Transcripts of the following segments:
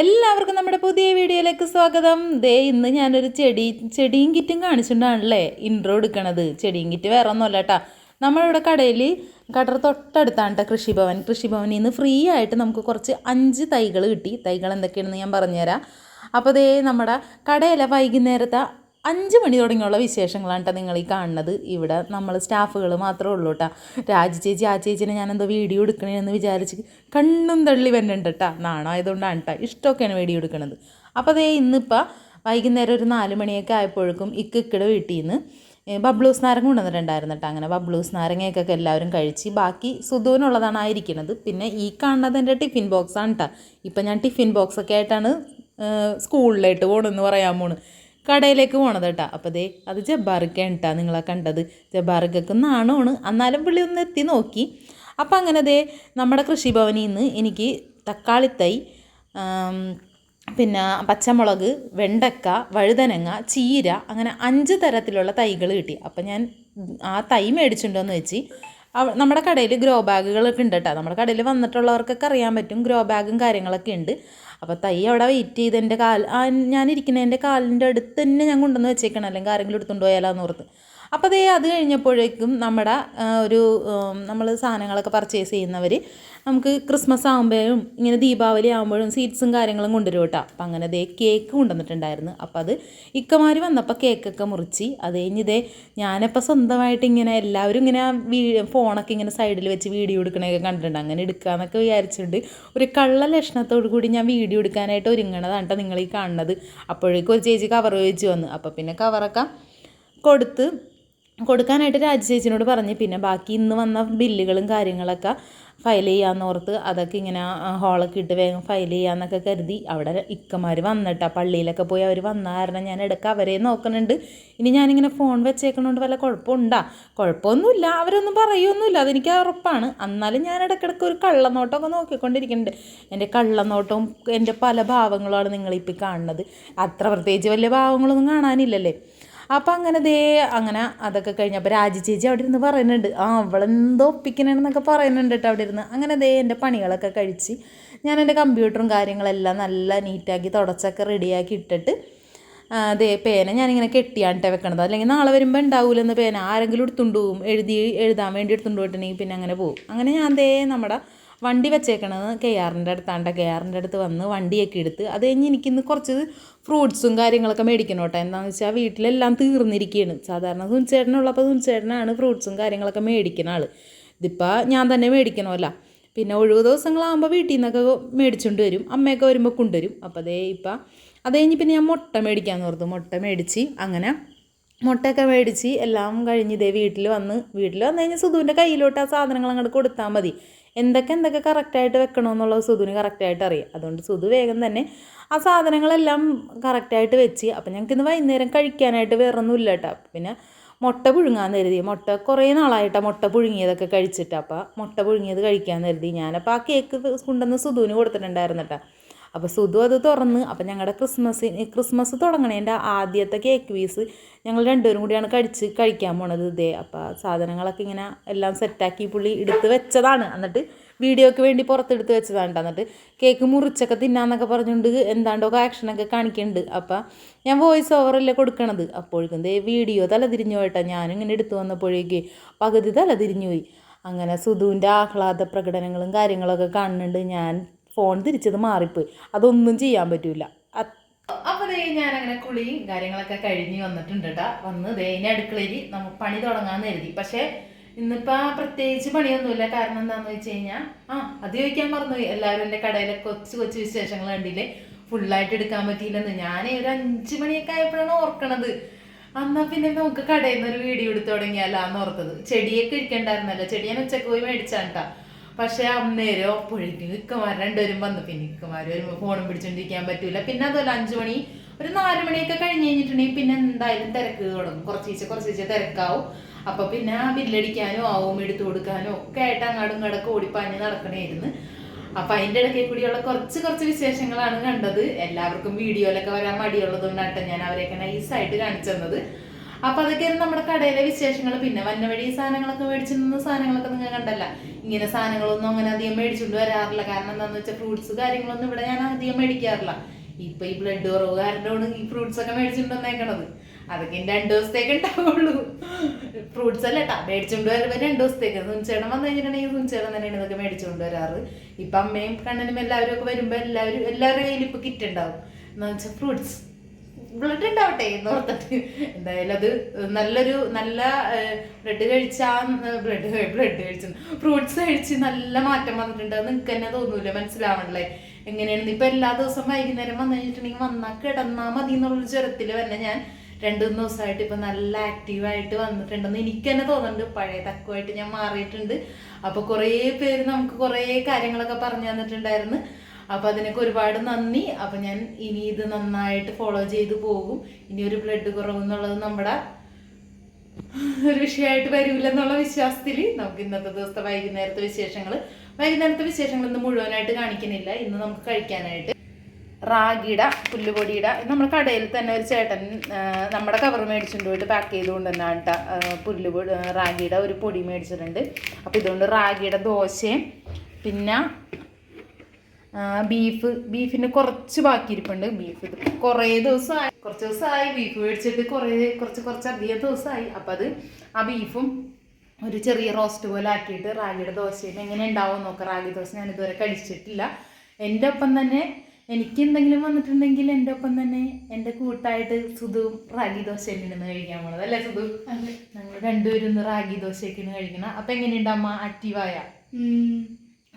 എല്ലാവർക്കും നമ്മുടെ പുതിയ വീഡിയോയിലേക്ക് സ്വാഗതം. ദേ ഇന്ന് ഞാനൊരു ചെടി ചെടിയും കിറ്റും കാണിച്ചിട്ടുണ്ടാണല്ലേ? ഇൻട്രോ എടുക്കണത്. ചെടിയും കിറ്റ് വേറെ ഒന്നുമല്ല കേട്ടാ നമ്മളിവിടെ കടയിൽ കടർ തൊട്ടടുത്താണ് കേട്ടോ കൃഷിഭവൻ. കൃഷിഭവനിൽ നിന്ന് ഫ്രീ ആയിട്ട് നമുക്ക് കുറച്ച് അഞ്ച് തൈകൾ കിട്ടി. തൈകൾ എന്തൊക്കെയാണെന്ന് ഞാൻ പറഞ്ഞുതരാം. അപ്പോൾ ദേ നമ്മുടെ കടയിലെ വൈകുന്നേരത്തെ അഞ്ച് മണി തുടങ്ങിയുള്ള വിശേഷങ്ങളാണ് കേട്ടോ നിങ്ങൾ ഈ കാണുന്നത്. ഇവിടെ നമ്മൾ സ്റ്റാഫുകൾ മാത്രമേ ഉള്ളൂ കേട്ടോ രാജി ചേച്ചി ആ ചേച്ചിനെ ഞാൻ എന്തോ വീഡിയോ എടുക്കണേന്ന് വിചാരിച്ച് കണ്ണും തള്ളി വരുന്നുണ്ട് കേട്ടോ നാണായതുകൊണ്ടാണ് കേട്ടോ ഇഷ്ടമൊക്കെയാണ് വീഡിയോ എടുക്കുന്നത് അപ്പോൾ അതേ ഇന്നിപ്പോൾ വൈകുന്നേരം ഒരു നാല് മണിയൊക്കെ ആയപ്പോഴേക്കും ഇക്ക് ഇക്കടെ വീട്ടിൽ നിന്ന് ബബ്ലൂസ് നാരങ്ങ കൊണ്ടുവന്നിട്ടുണ്ടായിരുന്നു കേട്ടോ അങ്ങനെ ബബ്ലൂസ് നാരങ്ങയൊക്കെ എല്ലാവരും കഴിച്ച് ബാക്കി സുധുവിനുള്ളതാണ് ആയിരിക്കുന്നത് പിന്നെ ഈ കാണുന്നത് എന്റെ ടിഫിൻ ബോക്സാണ് കേട്ടോ ഇപ്പം ഞാൻ ടിഫിൻ ബോക്സൊക്കെ ആയിട്ടാണ് സ്കൂളിലായിട്ട് പോകണമെന്ന് പറയാൻ പോണ്. കടയിലേക്ക് പോണത് കേട്ടോ. അപ്പോൾ ദേ അത് ജബ്ബാറിക്കാണ് കേട്ടോ നിങ്ങളെ കണ്ടത്. ജബ്ബാറിക്കൊക്കെ നാണമാണ്. എന്നാലും പുള്ളി ഒന്ന് എത്തി നോക്കി. അപ്പോൾ അങ്ങനെ ദേ നമ്മുടെ കൃഷിഭവനിൽ നിന്ന് എനിക്ക് തക്കാളിത്തൈ പിന്നെ പച്ചമുളക് വെണ്ടക്ക വഴുതനങ്ങ ചീര അങ്ങനെ അഞ്ച് തരത്തിലുള്ള തൈകൾ കിട്ടി. അപ്പം ഞാൻ ആ തൈ മേടിച്ചിട്ടുണ്ടോയെന്ന് വെച്ച് നമ്മുടെ കടയിൽ ഗ്രോ ബാഗുകളൊക്കെ ഉണ്ട് കേട്ടോ നമ്മുടെ കടയിൽ വന്നിട്ടുള്ളവർക്കൊക്കെ അറിയാൻ പറ്റും ഗ്രോ ബാഗും കാര്യങ്ങളൊക്കെ ഉണ്ട്. അപ്പോൾ തൈ അവിടെ വെയിറ്റ് ചെയ്ത് എന്റെ കാൽ ഞാനിരിക്കുന്ന എന്റെ കാലിന്റെ അടുത്ത് തന്നെ ഞാൻ കൊണ്ടുവന്ന് വെച്ചേക്കണം. അല്ലെങ്കിൽ ആരെങ്കിലും എടുത്തുകൊണ്ട് പോയാലാന്ന് ഓർത്ത്. അപ്പോൾ അതേ അത് കഴിഞ്ഞപ്പോഴേക്കും നമ്മുടെ ഒരു നമ്മൾ സാധനങ്ങളൊക്കെ പർച്ചേസ് ചെയ്യുന്നവർ നമുക്ക് ക്രിസ്മസ് ആകുമ്പോഴും ഇങ്ങനെ ദീപാവലി ആകുമ്പോഴും സ്വീറ്റ്സും കാര്യങ്ങളും കൊണ്ടുവരും കേട്ടോ. അപ്പം അങ്ങനെ ദേ കേക്ക് കൊണ്ടുവന്നിട്ടുണ്ടായിരുന്നു. അപ്പോൾ അത് ഇക്കമാർ വന്നപ്പോൾ കേക്കൊക്കെ മുറിച്ച് അത് കഴിഞ്ഞ് ഇതേ ഞാനിപ്പോൾ സ്വന്തമായിട്ട് ഇങ്ങനെ എല്ലാവരും ഇങ്ങനെ വീ ഫോണൊക്കെ ഇങ്ങനെ സൈഡിൽ വെച്ച് വീഡിയോ എടുക്കണതൊക്കെ കണ്ടിട്ടുണ്ട്. അങ്ങനെ എടുക്കാമെന്നൊക്കെ വിചാരിച്ചിട്ടുണ്ട്. ഒരു കള്ള ലക്ഷണത്തോടു കൂടി ഞാൻ വീഡിയോ എടുക്കാനായിട്ട് ഒരുങ്ങണതാണ് കേട്ടോ നിങ്ങൾ ഈ കാണുന്നത്. അപ്പോഴേക്കും ഒരു ചേച്ചി കവർ വെച്ച് വന്നു. അപ്പോൾ പിന്നെ കവറൊക്കെ കൊടുത്ത് കൊടുക്കാനായിട്ട് രാജി ചേച്ചിനോട് പറഞ്ഞ്. പിന്നെ ബാക്കി ഇന്ന് വന്ന ബില്ലുകളും കാര്യങ്ങളൊക്കെ ഫയൽ ചെയ്യാമെന്ന് ഓർത്ത് അതൊക്കെ ഇങ്ങനെ ഹോളൊക്കെ ഇട്ട് വേഗം ഫയൽ ചെയ്യാമെന്നൊക്കെ കരുതി. അവിടെ ഇക്കമാർ വന്നിട്ടാ. പള്ളിയിലൊക്കെ പോയി അവർ വന്ന കാരണം ഞാൻ ഇടയ്ക്ക് അവരെ നോക്കുന്നുണ്ട് ഇനി ഞാനിങ്ങനെ ഫോൺ വെച്ചേക്കണോണ്ട് വല്ല കുഴപ്പമുണ്ടാ? കുഴപ്പമൊന്നുമില്ല. അവരൊന്നും പറയുമൊന്നുമില്ല അതെനിക്ക് ഉറപ്പാണ്. എന്നാലും ഞാൻ ഇടയ്ക്കിടയ്ക്ക് ഒരു കള്ളനോട്ടമൊക്കെ നോക്കിക്കൊണ്ടിരിക്കുന്നുണ്ട്. എന്റെ കള്ളനോട്ടവും എന്റെ പല ഭാവങ്ങളുമാണ് നിങ്ങളിപ്പോൾ കാണുന്നത്. അത്ര പ്രത്യേകിച്ച് വലിയ ഭാവങ്ങളൊന്നും കാണാനില്ലല്ലേ? അപ്പം അങ്ങനെ ദേ അങ്ങനെ അതൊക്കെ കഴിഞ്ഞപ്പോൾ രാജി ചേച്ചി അവിടെ ഇരുന്ന് പറയുന്നുണ്ട്. ആ അവളെന്തോ ഒപ്പിക്കണെന്നൊക്കെ പറയുന്നുണ്ട് കേട്ടോ അവിടെ ഇരുന്ന്. അങ്ങനെ ദേ എന്റെ പണികളൊക്കെ കഴിച്ച് ഞാൻ എന്റെ കമ്പ്യൂട്ടറും കാര്യങ്ങളെല്ലാം നല്ല നീറ്റാക്കി തുടച്ചൊക്കെ റെഡിയാക്കി ഇട്ടിട്ട് അതേ പേന ഞാനിങ്ങനെ കെട്ടിയാണ്ട്ടെ വെക്കണത്. അല്ലെങ്കിൽ നാളെ വരുമ്പോൾ ഉണ്ടാവില്ലെന്ന് പേന ആരെങ്കിലും എടുത്തുകൊണ്ട് പോകും എഴുതി എഴുതാൻ വേണ്ടി എടുത്തുകൊണ്ട് പോയിട്ടുണ്ടെങ്കിൽ പിന്നെ അങ്ങനെ പോകും അങ്ങനെ ഞാൻ ദേ നമ്മുടെ വണ്ടി വെച്ചേക്കണത് കെ ആറിന്റെ അടുത്താണ്ട. കെ ആറിന്റെ അടുത്ത് വന്ന് വണ്ടിയൊക്കെ എടുത്ത് അത് കഴിഞ്ഞ് എനിക്കിന്ന് കുറച്ച് ഫ്രൂട്ട്സും കാര്യങ്ങളൊക്കെ മേടിക്കണം കേട്ടോ എന്താണെന്ന് വെച്ചാൽ വീട്ടിലെല്ലാം തീർന്നിരിക്കുകയാണ് സാധാരണ തുണിച്ചേട്ടനുള്ളപ്പോൾ തുണിച്ചേട്ടനാണ് ഫ്രൂട്ട്സും കാര്യങ്ങളൊക്കെ മേടിക്കുന്ന ആൾ ഇതിപ്പോൾ ഞാൻ തന്നെ മേടിക്കണമല്ല പിന്നെ ഒഴിവ് ദിവസങ്ങളാകുമ്പോൾ വീട്ടിൽ നിന്നൊക്കെ മേടിച്ചുകൊണ്ട് വരും. അമ്മയൊക്കെ വരുമ്പോൾ കൊണ്ടുവരും. അപ്പോൾ അതേ ഇപ്പം അത് കഴിഞ്ഞ് പിന്നെ ഞാൻ മുട്ട മേടിക്കാൻ ഓർത്തു. മുട്ട മേടിച്ച് അങ്ങനെ മുട്ടയൊക്കെ മേടിച്ച് എല്ലാം കഴിഞ്ഞ് ഇതേ വീട്ടിൽ വന്ന് വീട്ടിൽ വന്നു കഴിഞ്ഞാൽ സുധുവിന്റെ കയ്യിലോട്ട് ആ സാധനങ്ങൾ അങ്ങോട്ട് കൊടുത്താൽ മതി. എന്തൊക്കെ എന്തൊക്കെ കറക്റ്റായിട്ട് വെക്കണമെന്നുള്ളത് സുധുവിന് കറക്റ്റായിട്ട് അറിയാം. അതുകൊണ്ട് സുധു വേഗം തന്നെ ആ സാധനങ്ങളെല്ലാം കറക്റ്റായിട്ട് വെച്ച് അപ്പം ഞങ്ങൾക്ക് ഇന്ന് വൈകുന്നേരം കഴിക്കാനായിട്ട് വേറെ ഒന്നും ഇല്ല കേട്ടോ പിന്നെ മുട്ട പുഴുങ്ങാൻ കരുതി. മുട്ട കുറേ നാളായിട്ടാണ് മുട്ട പുഴുങ്ങിയതൊക്കെ കഴിച്ചിട്ട്. അപ്പോൾ മുട്ട പുഴുങ്ങിയത് കഴിക്കാൻ കരുതി. ഞാനപ്പോൾ ആ കേക്ക് കൊണ്ടുവന്ന് സുധുവിന് കൊടുത്തിട്ടുണ്ടായിരുന്നു കേട്ടോ അപ്പോൾ സുധു അത് തുറന്ന് അപ്പോൾ ഞങ്ങളുടെ ക്രിസ്മസിന് ക്രിസ്മസ് തുടങ്ങണേന്റെ ആദ്യത്തെ കേക്ക് പീസ് ഞങ്ങൾ രണ്ടുപേരും കൂടിയാണ് കഴിച്ച് കഴിക്കാൻ പോണത് ഇതേ അപ്പോൾ സാധനങ്ങളൊക്കെ ഇങ്ങനെ എല്ലാം സെറ്റാക്കി പുള്ളി എടുത്ത് വെച്ചതാണ്. എന്നിട്ട് വീഡിയോയ്ക്ക് വേണ്ടി പുറത്തെടുത്ത് വെച്ചതാണ് ട്ടോ. എന്നിട്ട് കേക്ക് മുറിച്ചൊക്കെ തിന്നാന്നൊക്കെ പറഞ്ഞുകൊണ്ട് എന്താണ്ടൊക്കെ ആക്ഷനൊക്കെ കാണിക്കുന്നുണ്ട് അപ്പം ഞാൻ വോയിസ് ഓവറല്ലേ കൊടുക്കണത്? അപ്പോഴേക്കും ദേ വീഡിയോ തല തിരിഞ്ഞു ഞാനും ഇങ്ങനെ എടുത്തു വന്നപ്പോഴേക്ക് പകുതി തല തിരിഞ്ഞു പോയി. അങ്ങനെ സുധുവിന്റെ ആഹ്ലാദ പ്രകടനങ്ങളും കാര്യങ്ങളൊക്കെ കാണുന്നുണ്ട്. ഞാൻ ഫോൺ തിരിച്ചത് മാറിപ്പോയി. അതൊന്നും ചെയ്യാൻ പറ്റൂല. അപ്പൊ ദേ ഞാൻ അങ്ങനെ കുളിയും കാര്യങ്ങളൊക്കെ കഴിഞ്ഞ് വന്നിട്ടുണ്ട് കേട്ടാ വന്ന് ദേ ഇനി അടുക്കളയിൽ നമുക്ക് പണി തുടങ്ങാന്ന് കരുതി. പക്ഷെ ഇന്നിപ്പോ പ്രത്യേകിച്ച് പണിയൊന്നുമില്ല. കാരണം എന്താന്ന് വെച്ച് കഴിഞ്ഞാൽ ആ അത് ചോദിക്കാൻ മറന്നുപോയി. എല്ലാവരും എന്റെ കടയിലെ കൊച്ചു കൊച്ചു വിശേഷങ്ങൾ കണ്ടില്ലേ? ഫുള്ളായിട്ട് എടുക്കാൻ പറ്റിയില്ലെന്ന്. ഞാൻ ഒരു അഞ്ചു മണിയൊക്കെ ആയപ്പോഴാണ് ഓർക്കണത്. അന്നാ പിന്നെ നമുക്ക് കടയിൽ നിന്ന് ഒരു വീഡിയോ എടുത്തു തുടങ്ങിയാലാന്ന് ഓർത്തത്. ചെടിയൊക്കെ ഇരിക്കണ്ടായിരുന്നല്ലോ. ചെടി ഞാൻ ഉച്ചയ്ക്ക് പോയി മേടിച്ചാണ്ടാ പക്ഷെ അന്നേരം അപ്പോഴേക്കും ഇക്കമാർ രണ്ടുപേരും വന്നു. പിന്നെ ഇക്കമാർ വരുമ്പോൾ ഫോണും പിടിച്ചോണ്ടിരിക്കാൻ പറ്റൂല. പിന്നെ അതുപോലെ അഞ്ചു മണി ഒരു നാല് മണിയൊക്കെ കഴിഞ്ഞ് കഴിഞ്ഞിട്ടുണ്ടെങ്കിൽ പിന്നെ എന്തായാലും തിരക്ക് തുടങ്ങും. കുറച്ചീച്ച കുറച്ചീച്ച തിരക്കാവും. അപ്പൊ പിന്നെ ബില്ലടിക്കാനോ ആവും എടുത്തു കൊടുക്കാനോ ഒക്കെ ആയിട്ട് അങ്ങാടും ഇങ്ങടൊക്കെ ഓടിപ്പാഞ്ഞ് നടക്കണേരുന്നു അപ്പൊ അതിന്റെ ഇടയ്ക്ക് കൂടിയുള്ള കുറച്ച് കുറച്ച് വിശേഷങ്ങളാണ് കണ്ടത്. എല്ലാവർക്കും വീഡിയോയിലൊക്കെ വരാൻ മടിയുള്ളത് കൊണ്ടാണ് ഞാൻ അവരെയൊക്കെ നൈസായിട്ട് കാണിച്ചു തന്നത്. അപ്പൊ അതൊക്കെയാണ് നമ്മുടെ കടയിലെ വിശേഷങ്ങൾ പിന്നെ വന്ന വഴി സാധനങ്ങളൊക്കെ മേടിച്ചു സാധനങ്ങളൊക്കെ നിങ്ങൾ കണ്ടല്ല. ഇങ്ങനെ സാധനങ്ങളൊന്നും അങ്ങനെ അധികം മേടിച്ചുകൊണ്ട് വരാറില്ല. കാരണം എന്താണെന്ന് വെച്ചാൽ ഫ്രൂട്ട്സ് കാര്യങ്ങളൊന്നും ഇവിടെ ഞാൻ അധികം മേടിക്കാറില്ല. ഇപ്പൊ ഈ ബ്ലഡ് കുറവ് കാരണമാണ് ഈ ഫ്രൂട്ട്സ് ഒക്കെ മേടിച്ചുകൊണ്ട് വന്നേക്കണത്. അതൊക്കെ രണ്ട് ദിവസത്തേക്ക് ഉണ്ടാവുള്ളൂ. ഫ്രൂട്ട്സ് അല്ല കേട്ടാ മേടിച്ചുകൊണ്ട് വരുമ്പോൾ രണ്ട് ദിവസത്തേക്ക്. തുഞ്ചേടം വന്നു കഴിഞ്ഞിട്ടുണ്ടെങ്കിൽ തുഞ്ചേടം തന്നെയാണ് ഇതൊക്കെ മേടിച്ചുകൊണ്ട് വരാറ്. ഇപ്പൊ അമ്മയും കണ്ണനും എല്ലാവരും ഒക്കെ വരുമ്പോൾ എല്ലാവരും എല്ലാവരുടെ കയ്യിലും ഇപ്പൊ കിറ്റ് ഉണ്ടാവും. എന്ന് വെച്ചാൽ ഫ്രൂട്ട്സ് ബ്ലഡ് ഉണ്ടാവട്ടെ എന്ന് ഓർത്തിട്ട് എന്തായാലും അത് നല്ലൊരു നല്ല ബ്ലഡ് കഴിച്ചാ ബ്ലഡ് ബ്ലഡ് കഴിച്ചു. ഫ്രൂട്ട്സ് കഴിച്ച് നല്ല മാറ്റം വന്നിട്ടുണ്ട്. അത് നിങ്ങൾക്ക് തന്നെ തോന്നൂല? മനസ്സിലാവണല്ലേ? എങ്ങനെയാണ് ഇപ്പൊ എല്ലാ ദിവസവും വൈകുന്നേരം വന്നു കഴിഞ്ഞിട്ടുണ്ടെങ്കിൽ വന്നാൽ കിടന്നാ മതി എന്നുള്ളൊരു ജ്വരത്തിൽ തന്നെ ഞാൻ രണ്ടു മൂന്ന് ദിവസമായിട്ട് ഇപ്പൊ നല്ല ആക്റ്റീവായിട്ട് വന്നിട്ടുണ്ടെന്ന് എനിക്ക് തന്നെ തോന്നുന്നുണ്ട്. പഴയ തക്കുമായിട്ട് ഞാൻ മാറിയിട്ടുണ്ട്. അപ്പൊ കുറേ പേര് നമുക്ക് കുറേ കാര്യങ്ങളൊക്കെ പറഞ്ഞു തന്നിട്ടുണ്ടായിരുന്നു. അപ്പൊ അതിനൊക്കെ ഒരുപാട് നന്ദി. അപ്പൊ ഞാൻ ഇനി ഇത് നന്നായിട്ട് ഫോളോ ചെയ്ത് പോകും. ഇനി ഒരു ബ്ലഡ് കുറവ് എന്നുള്ളത് നമ്മുടെ ഒരു വിഷയമായിട്ട് വരൂല എന്നുള്ള വിശ്വാസത്തിൽ നമുക്ക് ഇന്നത്തെ ദിവസത്തെ വൈകുന്നേരത്തെ വിശേഷങ്ങൾ വൈകുന്നേരത്തെ വിശേഷങ്ങൾ ഇന്ന് മുഴുവനായിട്ട് കാണിക്കുന്നില്ല. ഇന്ന് നമുക്ക് കഴിക്കാനായിട്ട് റാഗിയുടെ പുല്ലുപൊടിയുടെ നമ്മൾ കടയിൽ തന്നെ ഒരു ചേട്ടൻ നമ്മുടെ കവർ മേടിച്ചുകൊണ്ട് പോയിട്ട് പാക്ക് ചെയ്തുകൊണ്ട് തന്നെ കേട്ടോ പുല്ലുപൊടി റാഗിയുടെ ഒരു പൊടി മേടിച്ചിട്ടുണ്ട്. അപ്പോൾ ഇതുകൊണ്ട് റാഗിയുടെ ദോശയും പിന്നെ ബീഫ് ബീഫിന് കുറച്ച് ബാക്കിയിരിപ്പുണ്ട്. ബീഫ് ഇത് കുറേ ദിവസമായി കുറച്ച് ദിവസമായി ബീഫ് മേടിച്ചിട്ട് കുറേ കുറച്ച് കുറച്ച് അധികം ദിവസമായി. അപ്പം അത് ആ ബീഫും ഒരു ചെറിയ റോസ്റ്റ് പോലെ ആക്കിയിട്ട് റാഗിയുടെ ദോശയും എങ്ങനെ ഉണ്ടാവും നോക്കാം. റാഗി ദോശ ഞാൻ ഇതുവരെ കഴിച്ചിട്ടില്ല. എന്റെ ഒപ്പം തന്നെ എനിക്ക് എന്തെങ്കിലും വന്നിട്ടുണ്ടെങ്കിൽ എന്റെ ഒപ്പം തന്നെ എന്റെ കൂട്ടായിട്ട് സുധു റാഗി ദോശ നിന്ന് കഴിക്കാൻ പോണത്. അല്ലേ സുധു? ഞങ്ങൾ രണ്ടുപേരും ഇന്ന് റാഗി ദോശയൊക്കെയാണ് കഴിക്കണം. അപ്പം എങ്ങനെയുണ്ട് അമ്മ? ആക്റ്റീവായ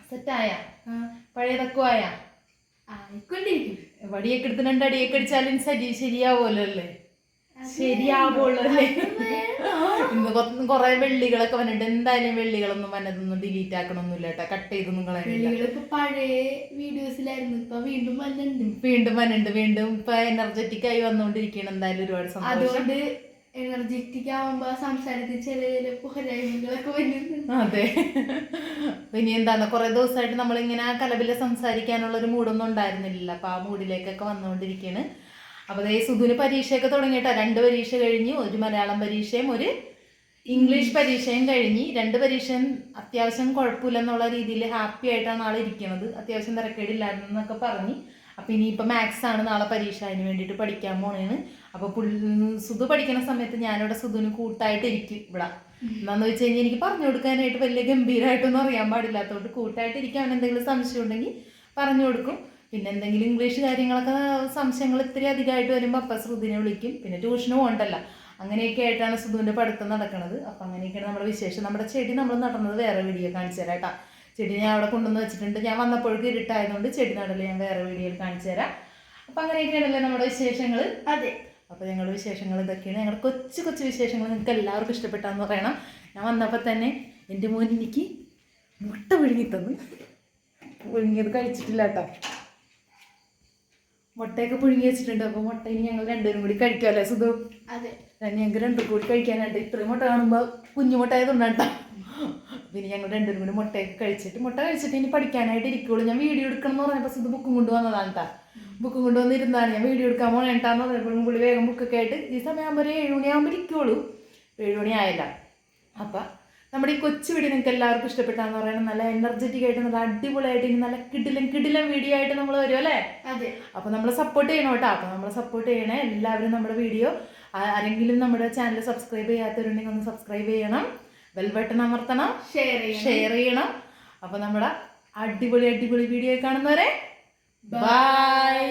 സെറ്റായ പഴയതൊക്കെ തക്കുവായ ആയിക്കൊണ്ടിരിക്കും വടിയൊക്കെ എടുത്ത് രണ്ട് അടിയൊക്കെ അടിച്ചാലും ശരി ശരിയാവുമല്ലോ അല്ലേ? ശരിയാവുമല്ലോ അല്ലേ? ഇന്ന് കൊറേ വെള്ളികളൊക്കെ വന്നിട്ട് എന്തായാലും വെള്ളികളൊന്നും വന്നതൊന്നും ഡിലീറ്റ് ആക്കണമൊന്നുമില്ല കേട്ടോ. കട്ട് ചെയ്തൊന്നും കളയാനില്ല പഴയ വീഡിയോസിലായിരുന്നു ഇപ്പൊ വീണ്ടും വന്നിട്ടുണ്ട്. വീണ്ടും വന്നിട്ടുണ്ട്. വീണ്ടും ഇപ്പൊ എനർജറ്റിക് ആയി വന്നുകൊണ്ടിരിക്കുകയാണ് എന്തായാലും ഒരുപാട് സന്തോഷം. അതുകൊണ്ട് എനർജറ്റിക് ആവുമ്പോ സംസാരത്തിൽ ചില ചില പോരായ്മകളൊക്കെ വരുന്നുണ്ട്. അതെ. പിന്നെ എന്താണ് കുറെ ദിവസമായിട്ട് നമ്മളിങ്ങനെ കലബിൽ സംസാരിക്കാനുള്ള ഒരു മൂഡൊന്നും ഉണ്ടായിരുന്നില്ല അപ്പൊ ആ മൂഡിലേക്കൊക്കെ വന്നുകൊണ്ടിരിക്കുകയാണ് അപ്പൊ അതേ സുധുന് പരീക്ഷയൊക്കെ തുടങ്ങിയിട്ടാ. രണ്ട് പരീക്ഷ കഴിഞ്ഞു. ഒരു മലയാളം പരീക്ഷയും ഒരു ഇംഗ്ലീഷ് പരീക്ഷയും കഴിഞ്ഞ്. രണ്ട് പരീക്ഷയും അത്യാവശ്യം കുഴപ്പമില്ലെന്നുള്ള രീതിയിൽ ഹാപ്പി ആയിട്ടാണ് ആൾ ഇരിക്കുന്നത് അത്യാവശ്യം തിരക്കേടില്ലായിരുന്നു എന്നൊക്കെ പറഞ്ഞ് അപ്പം ഇനിയിപ്പോൾ മാത്സ് ആണ് നാളെ പരീക്ഷ അതിന് വേണ്ടിയിട്ട് പഠിക്കാൻ പോണേന്ന്. അപ്പോൾ പുള്ളി സുധു പഠിക്കുന്ന സമയത്ത് ഞാനിവിടെ സുധുവിന് കൂട്ടായിട്ട് ഇരിക്കും ഇവിടെ. എന്താന്ന് വെച്ച് കഴിഞ്ഞാൽ എനിക്ക് പറഞ്ഞു കൊടുക്കാനായിട്ട് വലിയ ഗംഭീരമായിട്ടൊന്നും അറിയാൻ പാടില്ലാത്തതുകൊണ്ട് കൂട്ടായിട്ട് ഇരിക്കാൻ അവൻ എന്തെങ്കിലും സംശയം ഉണ്ടെങ്കിൽ പറഞ്ഞു കൊടുക്കും. പിന്നെ എന്തെങ്കിലും ഇംഗ്ലീഷ് കാര്യങ്ങളൊക്കെ സംശയങ്ങൾ ഇത്തിരി അധികമായിട്ട് വരുമ്പോൾ അപ്പം ശ്രുതിനെ വിളിക്കും. പിന്നെ ട്യൂഷന് പോകണ്ടല്ല അങ്ങനെയൊക്കെ ആയിട്ടാണ് സുധുവിന്റെ പഠിത്തം നടക്കുന്നത് അപ്പം അങ്ങനെയൊക്കെയാണ് നമ്മുടെ വിശേഷം. നമ്മുടെ ചെടി നമ്മൾ നടന്നത് വേറെ വീഡിയോ കാണിച്ചു തരാം കേട്ടോ. ചെടി ഞാൻ അവിടെ കൊണ്ടുവന്ന് വെച്ചിട്ടുണ്ട്. ഞാൻ വന്നപ്പോഴേക്ക് ഇരുട്ടായതുകൊണ്ട് ചെടി നടൽ ഞാൻ വേറെ വീഡിയോയിൽ കാണിച്ചു തരാം. അപ്പം അങ്ങനെയൊക്കെയാണല്ലേ നമ്മുടെ വിശേഷങ്ങൾ അതെ. അപ്പോൾ ഞങ്ങളുടെ വിശേഷങ്ങൾ ഇതൊക്കെയാണ്. ഞങ്ങളുടെ കൊച്ചു കൊച്ചു വിശേഷങ്ങൾ നിങ്ങൾക്ക് എല്ലാവർക്കും ഇഷ്ടപ്പെട്ടാന്ന് പറയണം. ഞാൻ വന്നപ്പോൾ തന്നെ എന്റെ മോൻ എനിക്ക് മുട്ട പുഴുങ്ങി തന്നു. പുഴുങ്ങിയത് കഴിച്ചിട്ടില്ല കേട്ടോ. മുട്ടയൊക്കെ പുഴുങ്ങി വെച്ചിട്ടുണ്ട്. അപ്പോൾ മുട്ട ഇനി ഞങ്ങൾ രണ്ടുപേരും കൂടി കഴിക്കാമല്ലേ സുധു? അതെ. ഞങ്ങൾക്ക് രണ്ടും കൂടി കഴിക്കാനായിട്ട് ഇത്രയും മുട്ട കാണുമ്പോൾ കുഞ്ഞു ഉണ്ടാട്ടോ ആയതുകൊണ്ടാണ് കേട്ടോ പിന്നെ ഞങ്ങൾ രണ്ടുപേരും കൂടി മുട്ടയൊക്കെ കഴിച്ചിട്ട് മുട്ട കഴിച്ചിട്ട് ഇനി പഠിക്കാനായിട്ട് ഇരിക്കുള്ളൂ. ഞാൻ വീഡിയോ എടുക്കണം എന്ന് പറഞ്ഞപ്പോൾ ഇത് ബുക്കും കൊണ്ടുവന്നതാണ് കേട്ടോ ബുക്കും കൊണ്ടുവന്നിരുന്നതാണ് ഞാൻ വീഡിയോ എടുക്കാൻ പോകണേട്ടാന്ന് പറഞ്ഞപ്പോഴും പുള്ളി വേഗം ബുക്കൊക്കെ ആയിട്ട് ഈ സമയം ഒരു ഏഴ് മണിയാകുമ്പോൾ ഇരിക്കുള്ളൂ. ഏഴ് മണി ആയില്ല. അപ്പം നമ്മുടെ ഈ കൊച്ചു വീഡിയോ നിങ്ങൾക്ക് എല്ലാവർക്കും ഇഷ്ടപ്പെട്ടാന്ന് പറയണം നല്ല എനർജറ്റിക് ആയിട്ട് നല്ല അടിപൊളിയായിട്ട് ഇനി നല്ല കിടിലും കിടിലും വീഡിയോ ആയിട്ട് നമ്മൾ വരും അല്ലേ? അതെ. അപ്പോൾ നമ്മൾ സപ്പോർട്ട് ചെയ്യണം കേട്ടോ. അപ്പോൾ നമ്മൾ സപ്പോർട്ട് ചെയ്യണേ എല്ലാവരും നമ്മുടെ വീഡിയോ ആരെങ്കിലും നമ്മുടെ ചാനൽ സബ്സ്ക്രൈബ് ചെയ്യാത്തവരുണ്ടെങ്കിൽ ഒന്ന് സബ്സ്ക്രൈബ് ചെയ്യണം. ബെൽബട്ടൺ അമർത്തണം ഷെയർ ചെയ്യണം. അപ്പോൾ നമ്മുടെ അടിപൊളി അടിപൊളി വീഡിയോ കാണുന്നവരെ ബൈ